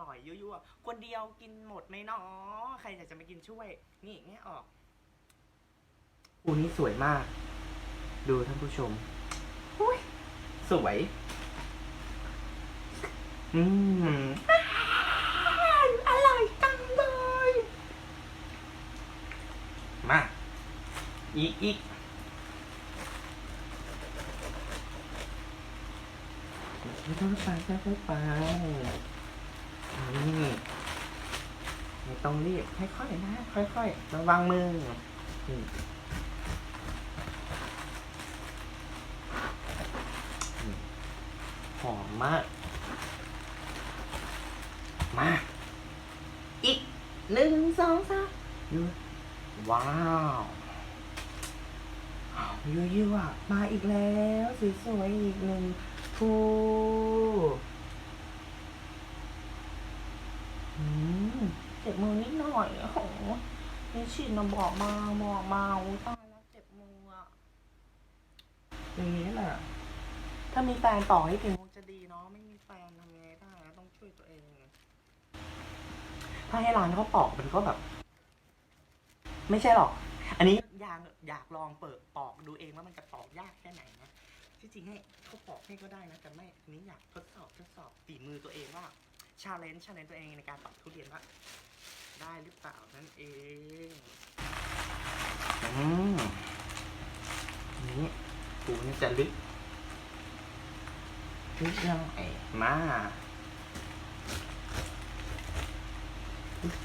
บอกคนเดียวกินหมดไหมเนาะใครอยากจะมากินช่วย นี่แง่ออกอูนี้สวยมาก ดูท่านผู้ชมอุ้ยสวย อืมอร่อยจังเลย มา อีกอีกค่อยๆไปค่อยๆไป นี่ไม่ต้องรีบค่อยๆนะ ค่อยๆระวังมือหอมมาก มา อีกหนึ่งสองสามยูว้าวอยูยูอะ มาอีกแล้ว สวยๆอีกหนึ่งฟูอืมเจ็บมือนิดหน่อยโอ้โหนี่ฉีดมาบอกมาบอกมาอุ๊ยตายแล้วเจ็บมืออะอย่างนี้แหละถ้ามีแฟนต่อให้ถึงคงจะดีเนาะไม่มีแฟนทำยังไงได้นะต้องช่วยตัวเองถ้าให้ร้านเขาปอกมันก็แบบ ไม่ใช่หรอก อันนี้อยากอยากลองเปิดปอกดูเองว่ามันจะปอกยากแค่ไหนนะที่จริงให้เขาปอกให้ก็ได้นะแต่ไม่อันนี้อยากทดสอบทดสอบฝีมือตัวเองว่าชาเลนจ์ชาเลนจ์ตัวเองในการปอกทุเรียนว่า ได้หรือเปล่านั่นเองอืมนี่ปูนี่จะลึกลึกยังไงมา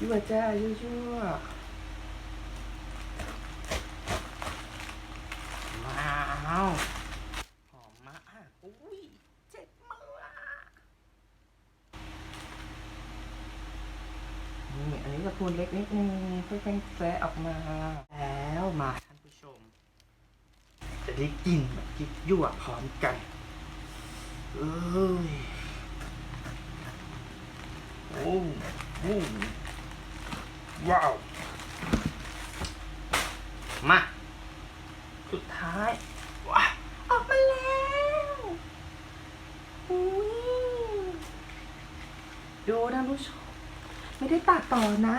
ยั่วจ้ายั่วๆมาเอาหอมมากอะอุ้ยเจ็บมืออะ นี่อันนี้กระพูนเล็กนิดนึงค่อยๆแซะออกมา แล้วมาท่านผู้ชม จะได้กินแบบกินยั่วพร้อมกัน เอ้ยโอ้โหว้าว มา สุดท้ายว้าออกมาแล้วอุ้ยดูท่านผู้ชม ไม่ได้ตัดต่อนะ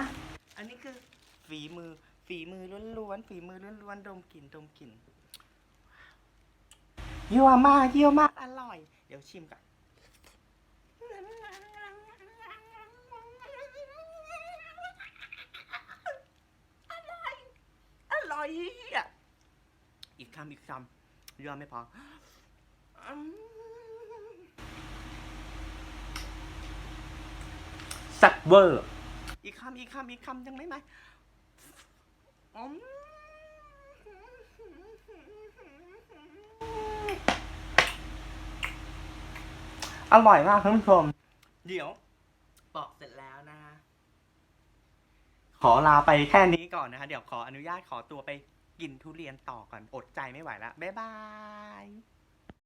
อันนี้คือฝีมือ ฝีมือล้วนๆฝีมือล้วนๆดมกลิ่นดมกลิ่นยั่วมากเยี่ยวมากอร่อย เดี๋ยวชิมกันอร่อยอร่อยอะอีกคำอีกคำยั่วไม่พออืมแซ่บเวอร์ อีกคำอีกคำอีกคำยังไม่ไหมอมอร่อยมากท่านผู้ชม เดี๋ยวปอกเสร็จแล้วนะฮะขอลาไปแค่นี้ก่อนนะคะเดี๋ยวขออนุญาตขอตัวไปกินทุเรียนต่อก่อน อดใจไม่ไหวแล้ว บ๊ายบาย